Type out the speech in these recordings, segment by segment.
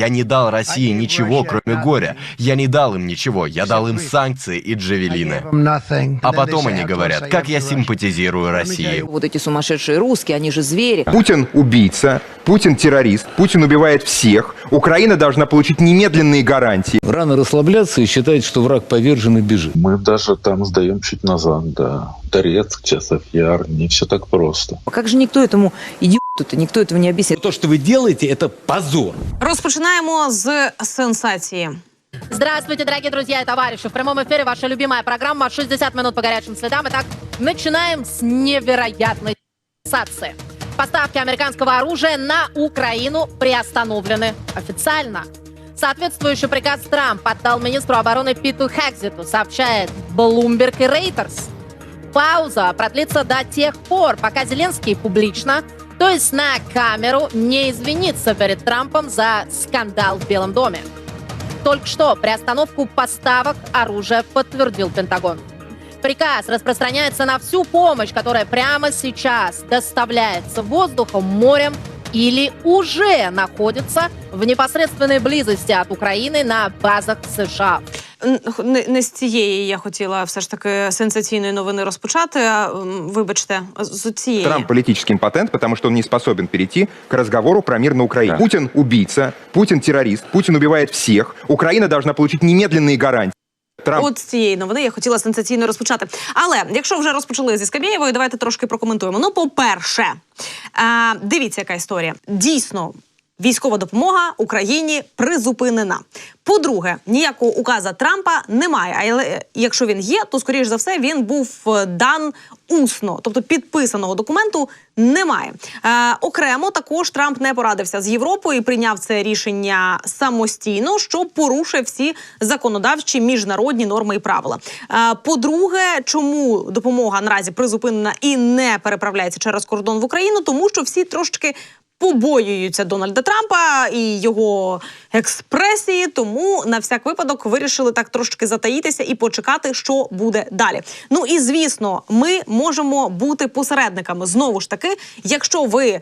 Я не дал России ничего, кроме горя. Я не дал им ничего. Я дал им санкции и джавелины. А потом они говорят, как я симпатизирую России. Вот эти сумасшедшие русские, они же звери. Путин убийца, Путин террорист, Путин убивает всех. Украина должна получить немедленные гарантии. Рано расслабляться и считать, что враг повержен и бежит. Мы даже там сдаем чуть назад, да. Торецк, Часов Яр, не все так просто. Как же никто этому идиоту-то, никто этого не объяснит. То, что вы делаете, это позор. Розпочинаємо з сенсації. Здравствуйте, дорогие друзья и товарищи. В прямом эфире ваша любимая программа «60 минут по горячим следам». Итак, начинаем с невероятной сенсации. Поставки американского оружия на Украину приостановлены официально. Соответствующий приказ Трамп отдал министру обороны Питу Хекзиту, сообщает Bloomberg и Reuters. Пауза продлится до тех пор, пока Зеленский публично, то есть на камеру, не извинится перед Трампом за скандал в Белом доме. Только что приостановку поставок оружия подтвердил Пентагон. Приказ распространяется на всю помощь, которая прямо сейчас доставляется воздухом, морем или уже находится в непосредственной близости от Украины на базах США. Не, не з цієї я хотіла все ж таки сенсаційної новини розпочати. а, Вибачте, з цієї. Трамп политический импотент, потому что он не способен перейти к разговору про мир на Украине. Путин убийца, Путин террорист, Путин убивает всех. Украина должна получить немедленные гарантии. Трамп От з цієї новини я хотіла сенсаційно розпочати. Але якщо вже розпочали зі Скабєєвою, давайте трошки прокоментуємо. Ну, по-перше, е, дивіться, яка історія. Дійсно. Військова допомога Україні призупинена. По-друге, ніякого указа Трампа немає. Але якщо він є, то скоріш за все він був е, дан усно, тобто підписаного документу немає. Е, окремо також Трамп не порадився з Європою і прийняв це рішення самостійно, що порушує всі законодавчі міжнародні норми і правила. Е, по-друге, чому допомога наразі призупинена і не переправляється через кордон в Україну, тому що всі трошки побоюються Дональда Трампа і його експресії, тому на всяк випадок вирішили так трошки затаїтися і почекати, що буде далі. Ну і звісно, ми можемо бути посередниками. Знову ж таки, якщо ви е,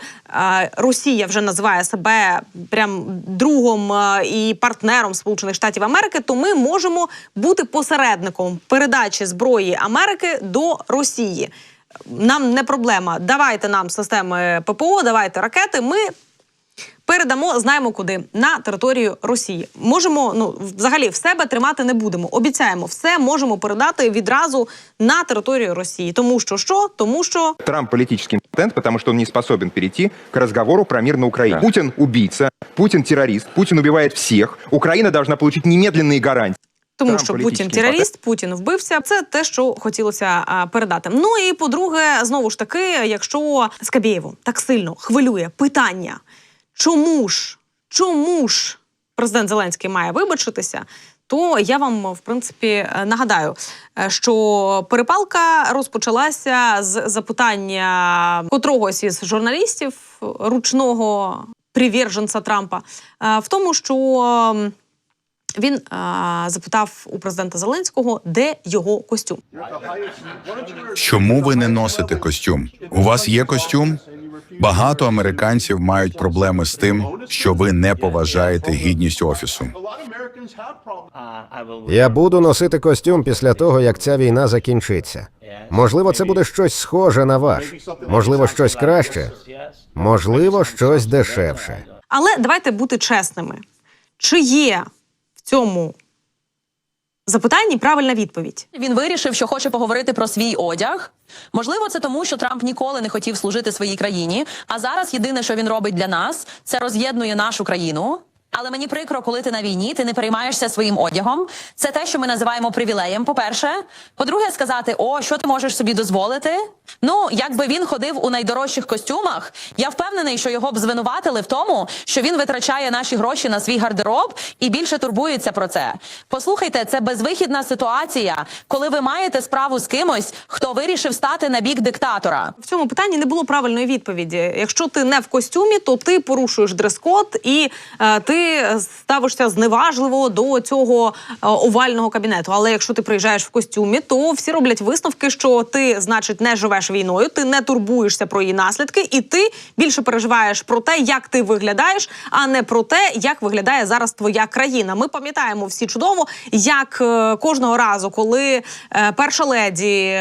Росія вже називає себе прям другом е, і партнером Сполучених Штатів Америки, то ми можемо бути посередником передачі зброї Америки до Росії нам не проблема. Давайте нам системи ППО, давайте ракети. Ми передамо, знаємо куди на територію Росії. Можемо ну взагалі в себе тримати не будемо. Обіцяємо, все можемо передати відразу на територію Росії. Тому що що? Тому що Трамп политический импотент, потому что он не способен перейти к разговору про мир на Украине. Путин убийца, Путин террорист, Путин убивает всех. Украина должна получить немедленные гарантии. Тому Трамп що Путін терорист, Путін вбився. Це те, що хотілося а, передати. Ну і по-друге, знову ж таки, якщо Скабєєву так сильно хвилює питання, чому ж, чому ж президент Зеленський має вибачитися? То я вам в принципі нагадаю, е, що перепалка розпочалася з запитання котрогось із журналістів ручного приверженця Трампа е, в тому, що він а, запитав у президента Зеленського, де його костюм. Чому ви не носите костюм? У вас є костюм? Багато американців мають проблеми з тим, що ви не поважаєте гідність офісу. Я буду носити костюм після того, як ця війна закінчиться. Можливо, це буде щось схоже на ваш, можливо, щось краще, можливо, щось дешевше. Але давайте бути чесними: чи є цьому запитанні правильна відповідь? Він вирішив, що хоче поговорити про свій одяг. Можливо, це тому, що Трамп ніколи не хотів служити своїй країні. А зараз єдине, що він робить для нас, це роз'єднує нашу країну. Але мені прикро, коли ти на війні, ти не переймаєшся своїм одягом. Це те, що ми називаємо привілеєм. По-перше, по-друге, сказати: о, що ти можеш собі дозволити. Ну, якби він ходив у найдорожчих костюмах, я впевнений, що його б звинуватили в тому, що він витрачає наші гроші на свій гардероб і більше турбується про це. Послухайте, це безвихідна ситуація, коли ви маєте справу з кимось, хто вирішив стати на бік диктатора. В цьому питанні не було правильної відповіді. Якщо ти не в костюмі, то ти порушуєш дрес-код і е, ти ставишся зневажливо до цього е, овального кабінету. Але якщо ти приїжджаєш в костюмі, то всі роблять висновки, що ти, значить, не живеш війною, ти не турбуєшся про її наслідки, і ти більше переживаєш про те, як ти виглядаєш, а не про те, як виглядає зараз твоя країна. Ми пам'ятаємо всі чудово, як е, кожного разу, коли е, перша леді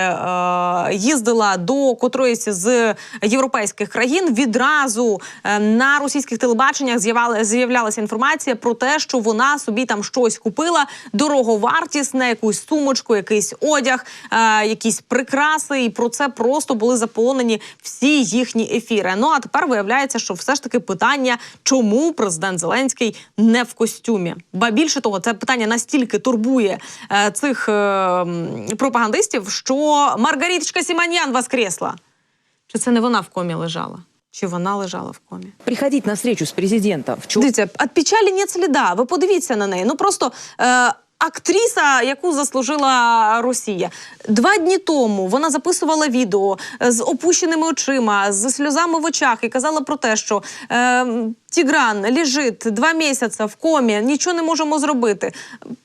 їздила до котроїсь з європейських країн, відразу на російських телебаченнях з'являлася інформація про те, що вона собі там щось купила дороговартісне, якусь сумочку, якийсь одяг, е, якісь прикраси, і про це просто були заполонені всі їхні ефіри. Ну а тепер виявляється, що все ж таки питання, чому президент Зеленський не в костюмі. Ба більше того, це питання настільки турбує е, цих е, пропагандистів, що Маргариточка Сіманян воскресла. Чи це не вона в комі лежала? Чи вона лежала в комі? Приходіть на встречу з президентом Дивіться, від печалі нет сліда. Ви подивіться на неї. Ну просто. Е, Актриса, яку заслужила Росія, два дні тому вона записувала відео з опущеними очима, з сльозами в очах і казала про те, що е, Тігран лежить два місяці в комі, нічого не можемо зробити.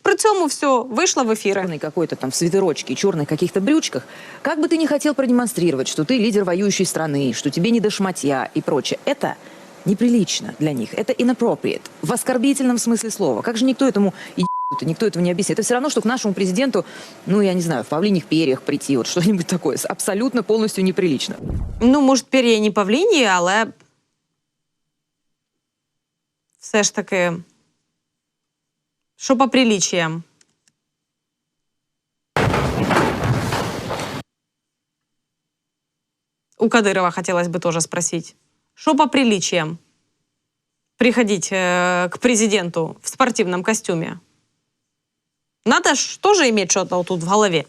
При цьому все вийшла в ефіри. черный какой-то там в свитерочке, черных каких-то брючках, как бы ты ни хотел продемонстрировать, что ты лидер воюющей страны, что тебе не до шматья и прочее, это неприлично для них, это inappropriate, в оскорбительном смысле слова. Как же никто этому никто этого не объяснит. Это все равно, что к нашему президенту, ну, я не знаю, в павлиних перьях прийти, вот что-нибудь такое, абсолютно полностью неприлично. Ну, може, пер'я не павліні, але все ж таки, що по приличиям? У Кадырова хотелось бы тоже спросить. Что по приличиям? Приходить э, к президенту в спортивном костюме. Надо ж тоже иметь что-то вот тут в голове.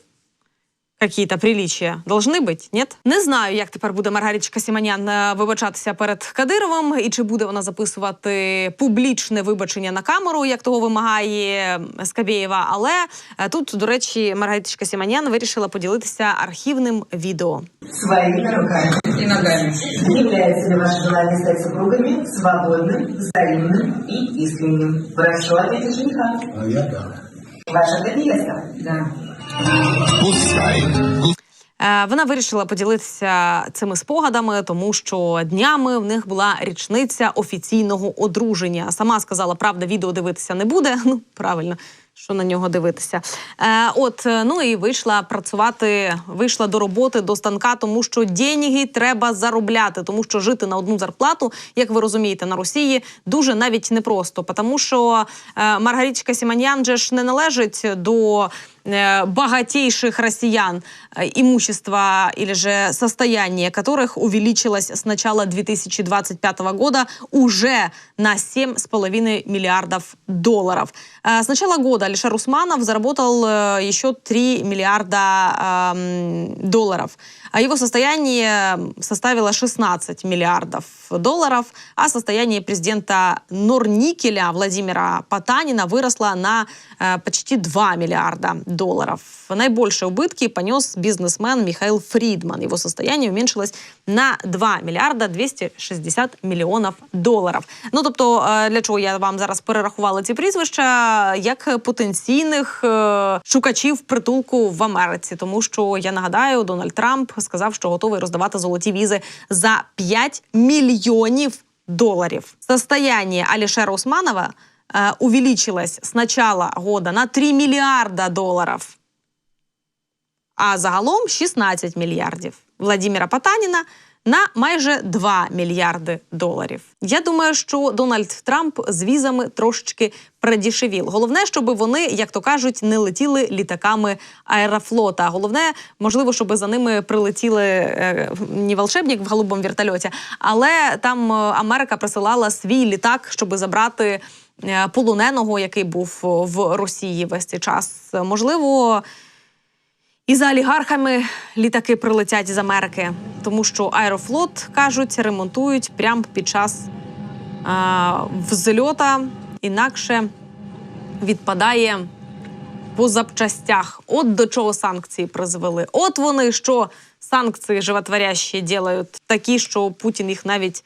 Какие-то приличия должны быть, нет? Не знаю, як тепер буде Маргаричка Сіманян е, вибачатися перед Кадировим, і чи буде вона записувати публічне вибачення на камеру, як того вимагає Скабєєва. Але е, тут, до речі, Маргаричка Сіманян вирішила поділитися архівним відео. своими руками и ногами. Является ли ваше желание стать супругами свободным, взаимным и искренним? Прошу ответить жениха. А я да. Ваша? Да. Е, Вона вирішила поділитися цими спогадами, тому що днями в них була річниця офіційного одруження. Сама сказала, правда, відео дивитися не буде. Ну правильно, що на нього дивитися. Е, от е, ну і вийшла працювати, вийшла до роботи до станка, тому що деньги треба заробляти, тому що жити на одну зарплату, як ви розумієте, на Росії дуже навіть непросто, тому що е, Маргарічка Сіманьян же ж не належить до богатейших россиян, э, имущество или же состояние которых увеличилось с начала 2025 года уже на 7,5 миллиардов долларов. Э, С начала года Алишер Усманов заработал э, еще 3 миллиарда эм, долларов. А его состояние составило 16 миллиардов долларов, а состояние президента Норникеля Владимира Потанина выросло на э, почти 2 миллиарда. Наибольшие убытки понес бизнесмен Михаил Фридман. Его состояние уменьшилось на 2 мільярда 260 мільйонів доларів. Ну тобто, е, для чого я вам зараз перерахувала ці прізвища як потенційних е, шукачів притулку в Америці, тому що я нагадаю, Дональд Трамп сказав, що готовий роздавати золоті візи за 5 мільйонів доларів. Состояние Алишера Усманова э, увеличилось с начала года на 3 миллиарда долларов, а загалом 16 мільярдів. Владимира Потаніна на майже 2 мільярди доларів. Я думаю, що Дональд Трамп з візами трошечки придішевіл. Головне, щоб вони, як то кажуть, не летіли літаками аерофлота. Головне, можливо, щоб за ними прилетіли е, не волшебник в голубому вертольоті, але там е, Америка присилала свій літак, щоб забрати е, полоненого, який був в Росії весь цей час. Можливо. І за олігархами літаки прилетять з Америки, тому що Аерофлот кажуть, ремонтують прямо під час а, взльота, інакше відпадає по запчастях. От до чого санкції призвели. От вони що санкції животворящі ділають такі, що Путін їх навіть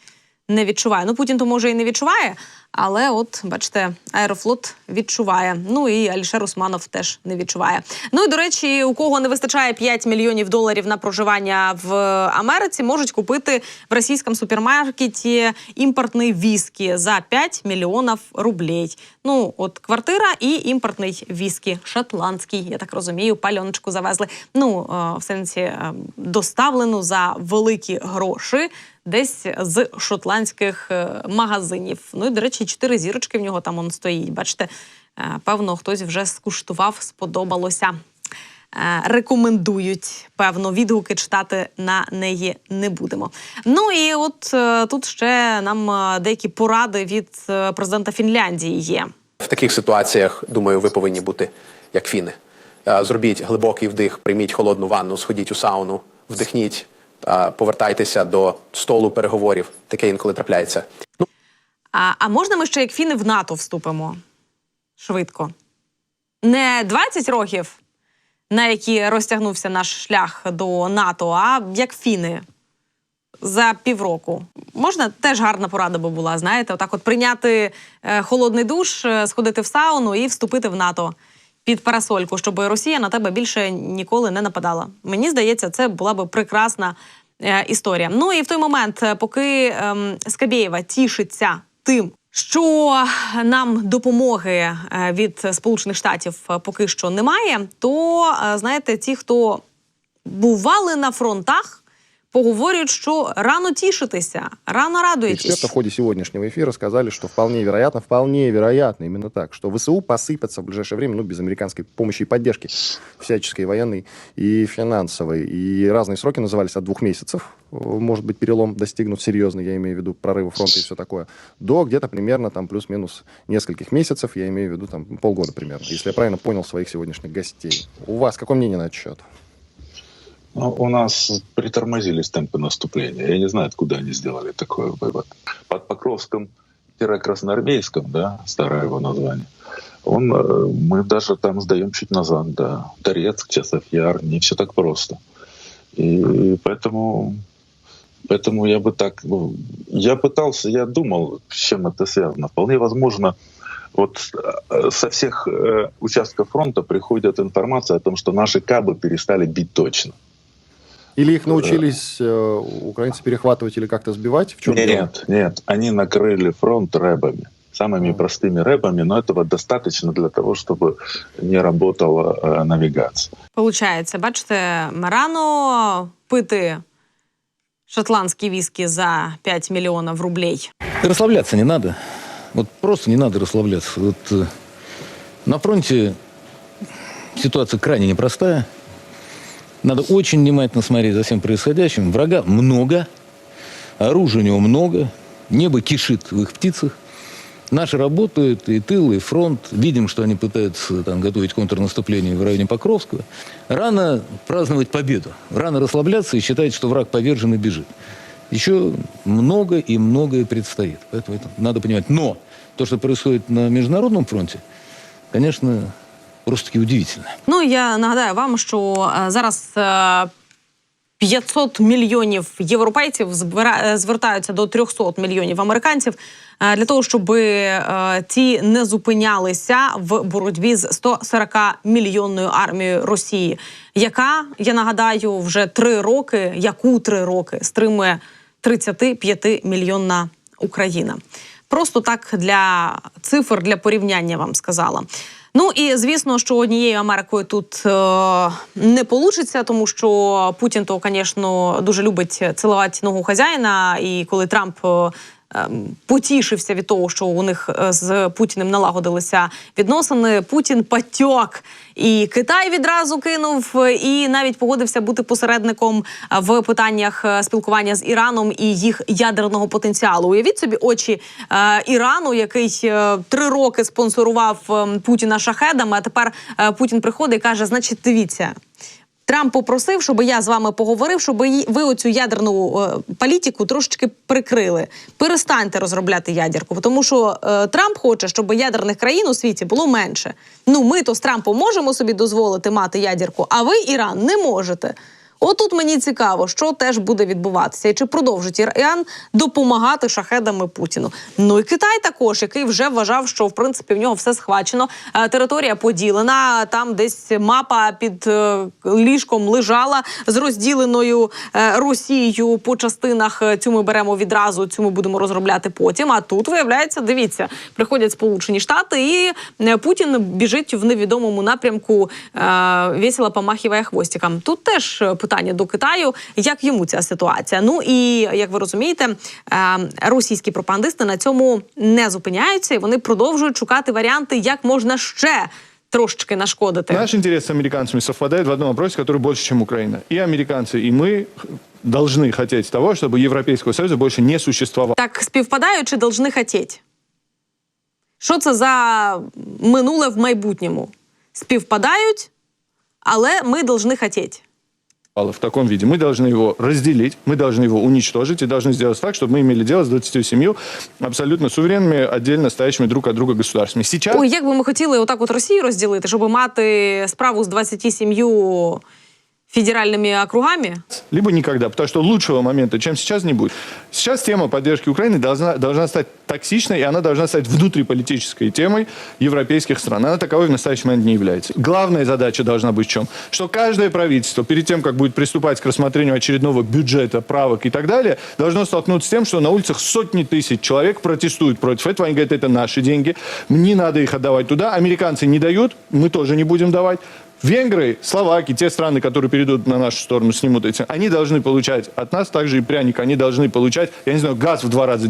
не відчуває. Ну Путін то може і не відчуває, Але от бачите, аерофлот відчуває. Ну і Алішер Усманов теж не відчуває. Ну і до речі, у кого не вистачає 5 мільйонів доларів на проживання в Америці, можуть купити в російському супермаркеті імпортний віскі за 5 мільйонів рублей. Ну, от квартира і імпортний віскі, шотландський, я так розумію, пальоночку завезли. Ну, е, в сенсі е, доставлену за великі гроші. Десь з шотландських е, магазинів. Ну і до речі, чотири зірочки в нього там он стоїть. Бачите, е, певно, хтось вже скуштував, сподобалося. Е, Рекомендують певно відгуки читати на неї не будемо. Ну і от тут ще нам деякі поради від президента Фінляндії є. В таких ситуаціях, думаю, ви повинні бути як фіни. Зробіть глибокий вдих, прийміть холодну ванну, сходіть у сауну, вдихніть, повертайтеся до столу переговорів. Таке інколи трапляється. А, а можна ми ще як фіни в НАТО вступимо? Швидко. Не 20 років, на які розтягнувся наш шлях до НАТО, а як фіни за півроку. Можна теж гарна порада би була, знаєте, отак от прийняти е, холодний душ, е, сходити в сауну і вступити в НАТО під парасольку, щоб Росія на тебе більше ніколи не нападала. Мені здається, це була би прекрасна е, історія. Ну і в той момент, е, поки ем, Скабєєва тішиться тим, що нам допомоги е, від Сполучених Штатів е, поки що немає, то е, знаєте, ті, хто бували на фронтах, поговорюють, що рано тішитися, рано радуєтесь. Эксперты в ходе сегодняшнего эфира сказали, что вполне вероятно, вполне вероятно именно так, что ВСУ посыпятся в ближайшее время, ну, без американской помощи и поддержки всяческой военной и финансовой. И разные сроки назывались от двух месяцев, э, может быть, перелом достигнут серьезный, я имею в виду прорывы фронта и все такое, до где-то примерно там плюс-минус нескольких месяцев, я имею в виду там полгода примерно, если я правильно понял своих сегодняшних гостей. У вас какое мнение на этот счет? Ну, у нас притормозились темпы наступления. Я не знаю, откуда они сделали такой вывод. Под Покровском-Красноармейском, да, старое его название, он, э, мы даже там сдаем чуть назад, да. Торецк, Часов Яр, не все так просто. И поэтому, поэтому я бы так... ну, Я пытался, я думал, с чем это связано. Вполне возможно, вот э, со всех э, участков фронта приходит информация о том, что наши кабы перестали бить точно. Или их научились э, украинцы перехватывать или как-то сбивать? В чем дело? Нет, нет, они накрыли фронт рэбами. Самыми простыми рэбами, но этого достаточно для того, чтобы не работала э, навигация. Получається, бачите, рано пити шотландські віскі за 5 мільйонів рублей. Расслабляться не надо. Вот просто не надо расслабляться. Вот э, на фронте ситуация крайне непростая. Надо очень внимательно смотреть за всем происходящим. Врага много, оружия у него много, небо кишит в их птицах. Наши работают, и тыл, и фронт. Видим, что они пытаются там, готовить контрнаступление в районе Покровского. Рано праздновать победу. Рано расслабляться и считать, что враг повержен и бежит. Еще много и многое предстоит. Поэтому это надо понимать. Но то, что происходит на международном фронте, конечно, просто-таки удивительно. Ну я нагадаю вам, що е, зараз е, 500 мільйонів європейців е, звертаються до 300 мільйонів американців е, для того, щоб е, ті не зупинялися в боротьбі з 140 мільйонною армією Росії, яка я нагадаю вже три роки, яку три роки стримує 35 мільйонна Україна. Просто так для цифр для порівняння вам сказала. Ну і звісно, що однією Америкою тут е, не получиться, тому що Путін то, звісно, дуже любить цілувати ногу хазяїна. І коли Трамп е, потішився від того, що у них е, з Путіним налагодилися відносини, Путін патьок. І Китай відразу кинув, і навіть погодився бути посередником е, в питаннях е, спілкування з Іраном і їх ядерного потенціалу. Уявіть собі очі Ірану, який три роки спонсорував е, Путіна шахедами. А тепер Путін приходить і каже: значить, дивіться. Трамп попросив, щоб я з вами поговорив, щоб ви оцю ядерну е, політику трошечки прикрили. Перестаньте розробляти ядерку, тому що е, Трамп хоче, щоб ядерних країн у світі було менше. Ну ми то з Трампом можемо собі дозволити мати ядерку, а ви, Іран, не можете. Отут мені цікаво, що теж буде відбуватися, і чи продовжить Іран допомагати шахедами Путіну. Ну і Китай також, який вже вважав, що в принципі в нього все схвачено. Е, Територія поділена. Там десь мапа під е, ліжком лежала з розділеною е, Росією по частинах. Цю ми беремо відразу, цю ми будемо розробляти потім. А тут виявляється, дивіться, приходять Сполучені Штати, і Путін біжить в невідомому напрямку. Весело помахиває хвостиком. Тут теж питання до Китаю, як йому ця ситуація. Ну і як ви розумієте, е, російські пропагандисти на цьому не зупиняються, і вони продовжують шукати варіанти, як можна ще трошечки нашкодити. Наш интерес с американцами совпадает в одном вопросе, который больше, чем Украина. И американцы, и мы должны хотеть того, чтобы Европейского Союза больше не существовало. Так співпадають чи должны хотіть? Що це за минуле в майбутньому? Співпадають, але ми должны хотіть. в таком виде. Мы должны его разделить, мы должны его уничтожить и должны сделать так, чтобы мы имели дело с 27 абсолютно суверенными, отдельно стоящими друг от друга государствами. Сейчас Ой, як би ми хотіли отак от Росію розділити, щоб мати справу з 27 федеральними округами. либо никогда, потому что лучшего момента, чем сейчас, не будет. Сейчас тема поддержки Украины должна, должна стать токсичной, и она должна стать внутриполитической темой европейских стран. Она таковой в настоящий момент не является. Главная задача должна быть в чем? Что каждое правительство, перед тем, как будет приступать к рассмотрению очередного бюджета, правок и так далее, должно столкнуться с тем, что на улицах сотни тысяч человек протестуют против этого. Они говорят, это наши деньги, не надо их отдавать туда. Американцы не дают, мы тоже не будем давать. Венгры, Словаки, те страны, которые перейдут на нашу сторону, снимут эти, они должны получать от нас также и пряник, они должны получать, я не знаю, газ в два раза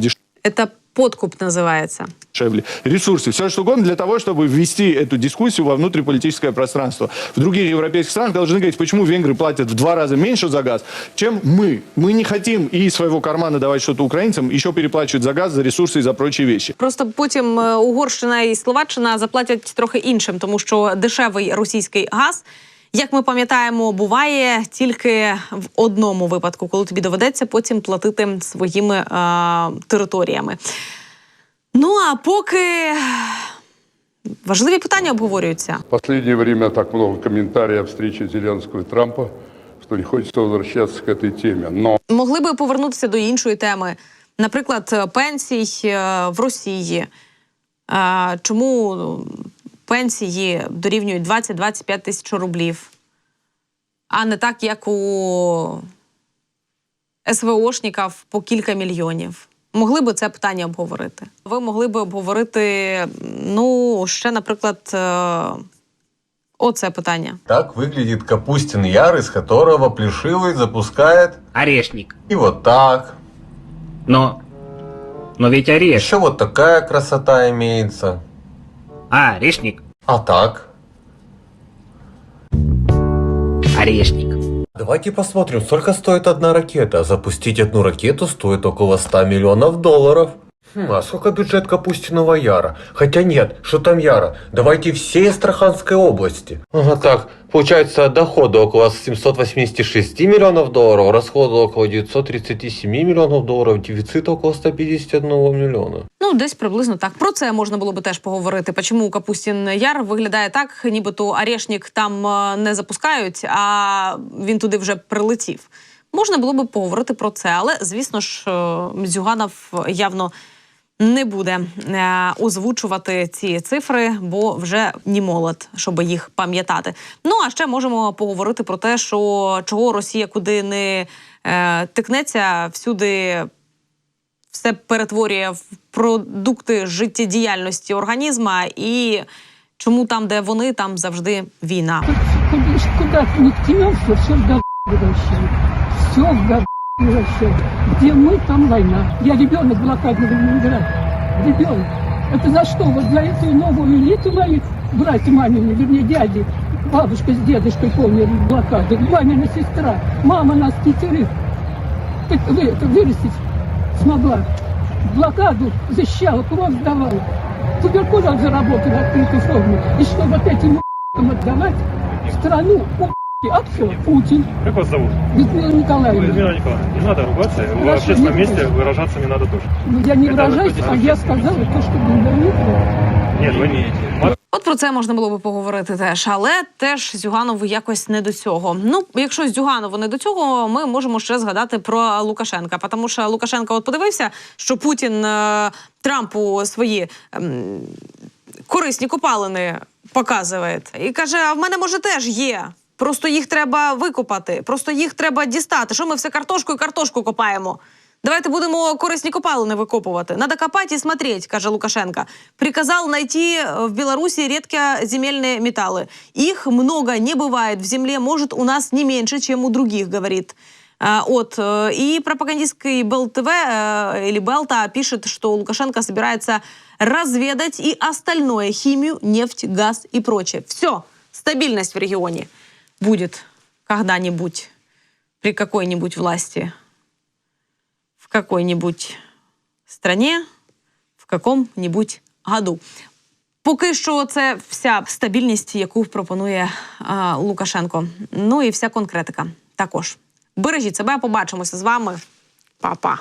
Це подкуп називається. дешевле, ресурсы, все что угодно для того, чтобы ввести эту дискуссию во внутриполитическое пространство. В других европейских странах должны говорить, почему венгры платят в два раза меньше за газ, чем мы. Мы не хотим и из своего кармана давать что-то украинцам, еще переплачивать за газ, за ресурсы и за прочие вещи. Просто потім е, Угорщина і Словаччина заплатять трохи іншим, тому що дешевий російський газ, як ми пам'ятаємо, буває тільки в одному випадку, коли тобі доведеться потім платити своїми е, територіями. Ну а поки важливі питання обговорюються. В последнее время так много комментариев о встрече Зеленского и Трампа, что не хочется возвращаться к этой теме. Но Могли би повернутися до іншої теми, наприклад, пенсій е, в Росії. Е, Чому пенсії дорівнюють 20-25 тисяч рублів, а не так, як у СВОшників по кілька мільйонів. Могли би це питання обговорити. Ви могли би обговорити, ну, ще, наприклад, е, оце питання. Так выглядит Капустин Яр, из которого Плешивый запускает... Орешник. И вот так. Но... Но ведь орешник. Еще вот такая красота имеется. Орешник. А так? Орешник. Давайте посмотрим, сколько стоит одна ракета. Запустить одну ракету стоит около 100 миллионов долларов. Хм, а сколько бюджет Капустиного Яра? Хотя нет, что там Яра? Давайте всей Астраханской области. Ага, так, получается доходы около 786 миллионов долларов, расходы около 937 миллионов долларов, дефицит около 151 миллиона. Ну, десь приблизно так. Про це можна було би теж поговорити. Чому Капустін Яр виглядає так, нібито Орешник там е, не запускають, а він туди вже прилетів. Можна було би поговорити про це, але звісно ж, е, Зюганов явно не буде е, озвучувати ці цифри, бо вже ні молод, щоб їх пам'ятати. Ну а ще можемо поговорити про те, що чого Росія куди не е, тикнеться, всюди все перетворює в продукти життєдіяльності організма, і чому там, де вони, там завжди війна. Куда ни ткнемся, все в. Все в превращает. Где мы, там война. Я ребенок блокадного Ленинграда. Ребенок. Это за что? Вот за эту новую элиту моих братья мамины, вернее, дяди, бабушка с дедушкой помнили блокаду, мамина сестра, мама нас пятерых Так вы, это вырастить смогла. Блокаду защищала, кровь сдавала. Туберкулез заработала в открытой форме. И что вот этим отдавать страну, а кто? Путин. Как вас зовут? Людмила Николаевна. Людмила Николаевна, не надо ругаться, в Хорошо, общественном не месте буду. выражаться не надо тоже. Ну, Я не Это выражаюсь, выходит а из я общественного сказала то, что говорила. Нет, вы не... От про це можна було би поговорити теж, але теж Зюганову якось не до цього. Ну, якщо Зюганову не до цього, ми можемо ще згадати про Лукашенка. Тому що Лукашенко от подивився, що Путін е, Трампу свої ем, корисні копалини показує. І каже: а в мене може теж є. Просто їх треба викопати, просто їх треба дістати. Що ми все картошку і картошку копаємо? Давайте будемо корисні копалини викопувати. Надо копати і смотреть, каже Лукашенко. Приказал найти в Беларуси редкоземельные металлы. Их много не бывает в земле, может, у нас не меньше, чем у других, говорит. А, от. э, И пропагандистский Бел ТВ э, или Белта пишет, что Лукашенко собирается разведать и остальное, химию, нефть, газ и прочее. Все, стабильность в регионе Будет когда-нибудь при какой-нибудь власти в какой-нибудь стране в каком-нибудь году. Поки що це вся стабільність, яку пропонує а, Лукашенко. Ну і вся конкретика також. Бережіть себе, побачимося з вами. Па-па.